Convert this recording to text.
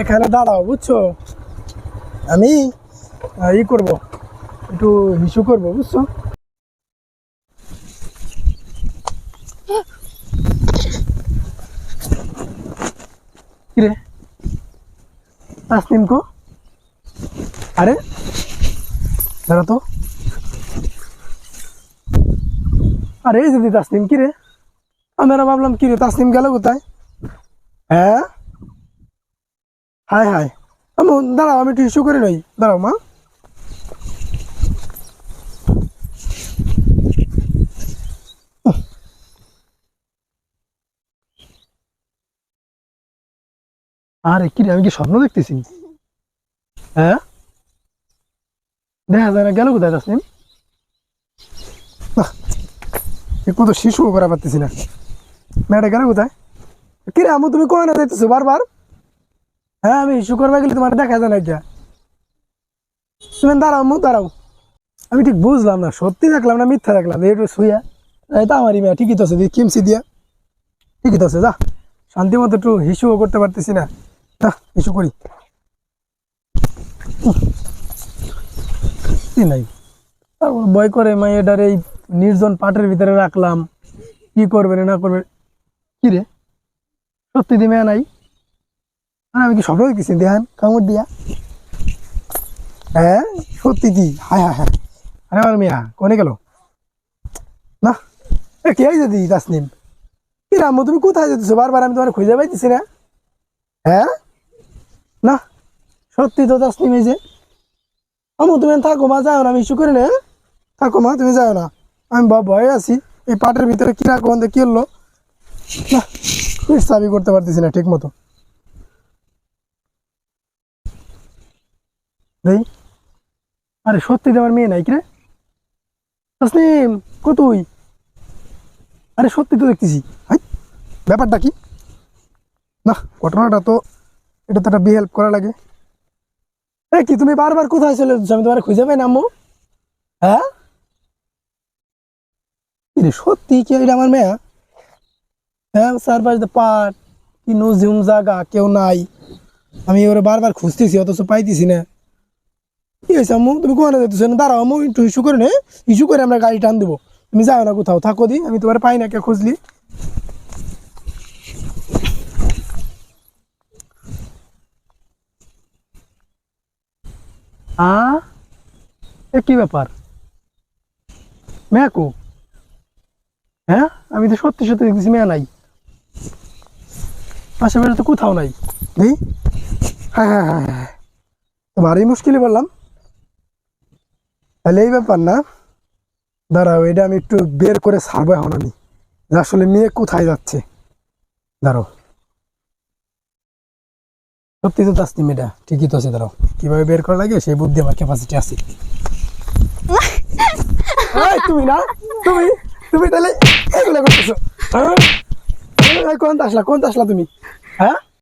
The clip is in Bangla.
এখানে দাঁড়াও, বুঝছ? আমি ই করব, একটু হিসু করব, বুঝছ? কিরে? তাসনিম আরে, দাঁড়া তো। আরে, এই যদি তাসনিম, কিরে? আমরা ভাবলাম, কিরে, তাসনিম গেল কোথায়? হ্যাঁ? Hi hi. আমি, দাঁড়াও, আমি একটু ইস্যু করে নই। দাঁড়াও, মা। আরে, কি আমি কি স্বপ্ন দেখতেছি? হ্যাঁ? দেখা যায় না, গেল কোথায়, তাসনিম? একটু তো শিশু করা পারতেছি না। মেয়েটা গেল কোথায়? কি রে আমু, তুমি কয় না যাইতেছো? বারবার? হ্যাঁ আমি ইস্যু করবা গেলে তোমার দেখা যায় না এটা। তুমি দাঁড়াও মু দাঁড়াও। আমি ঠিক বুঝলাম না, সত্যি দেখলাম না, মিথ্যা দেখলাম একটু শুইয়া। তো আমারই মেয়ে, ঠিকই তো আছে কিমসি দিয়া। ঠিকই তো আছে, যা। শান্তি মতো একটু হিসুও করতে পারতেছি না। হিসু করি। কি নাই। তারপর ভয় করে মাইয়াটার এই নির্জন পাটের ভিতরে রাখলাম। কি করবে না করবে কি রে? সত্যি দি মেয়ে নাই? আমি কি দেখতেছি দেখান, কামড় দিয়া। হ্যাঁ সত্যি দি হায় হায় আরে আমার কোনে গেল? না কে তাসনিম? কি রামু, তুমি কোথায় যেতেছো বারবার আমি তোমার খুঁজে পাইতেছি না। হ্যাঁ? না, সত্যি তো তাসনিম এই যে। আমু, তুমি থাকো মা, যাও না, আমি ইস্যু করি না হ্যাঁ? থাকো মা, তুমি যাও না। আমি ভয়ে আছি। এই পাটের ভিতরে কি রাখো কি হলো? না চাবি করতে পারতেছি না ঠিক মতো দেই আরে সত্যি আমার মেয়ে নাই কি রে তসলিম কতুই আরে সত্যি তো দেখতেছি। হাই, ব্যাপারটা কি? না, ঘটনাটা তো, এটা তো একটা বিহেল্প করা লাগে। এ কি, তুমি বারবার কোথায় চলে যাচ্ছ? আমি তোমার খুঁজে পাই না, আম্মু। হ্যাঁ? সত্যি কি এটা আমার মেয়ে? হ্যাঁ চারপাশে পাট, কি নজিম জাগা, কেউ নাই। আমি ওরা বারবার খুঁজতেছি, অথচ পাইতেছি না। কি হয়েছে আম্মু? তুমি কোথায় যেতেছো না দাঁড়াও আম্মু, একটু ইস্যু করে নে। ইস্যু করে আমরা গাড়ি টান দেবো। তুমি যাও না কোথাও, থাকো দি। আমি তোমার পাই না, কে খুঁজলি? এ কি ব্যাপার? মেয়াকু হ্যাঁ? আমি তো সত্যি সত্যি দেখতেছি, মেয়া নাই। আশেপাশে তো কোথাও নাই। হ্যাঁ হ্যাঁ হ্যাঁ হ্যাঁ। তো ভারী মুশকিলই বললাম। তাহলে এই ব্যাপার না। দাঁড়াও, এটা আমি একটু বের করে ছাড়বো এখন আমি। আসলে মেয়ে কোথায় যাচ্ছে? দাঁড়াও। সত্যি তো তাসনি মেয়েটা ঠিকই তো আছে, দাঁড়াও। কীভাবে বের করা লাগে? সেই বুদ্ধি আমার ক্যাপাসিটি আছে। তুমি না? তুমি? তুমি তাহলে এগুলো করতেছো। হ্যাঁ? কোন আসলা? কোন আসলা তুমি? হ্যাঁ?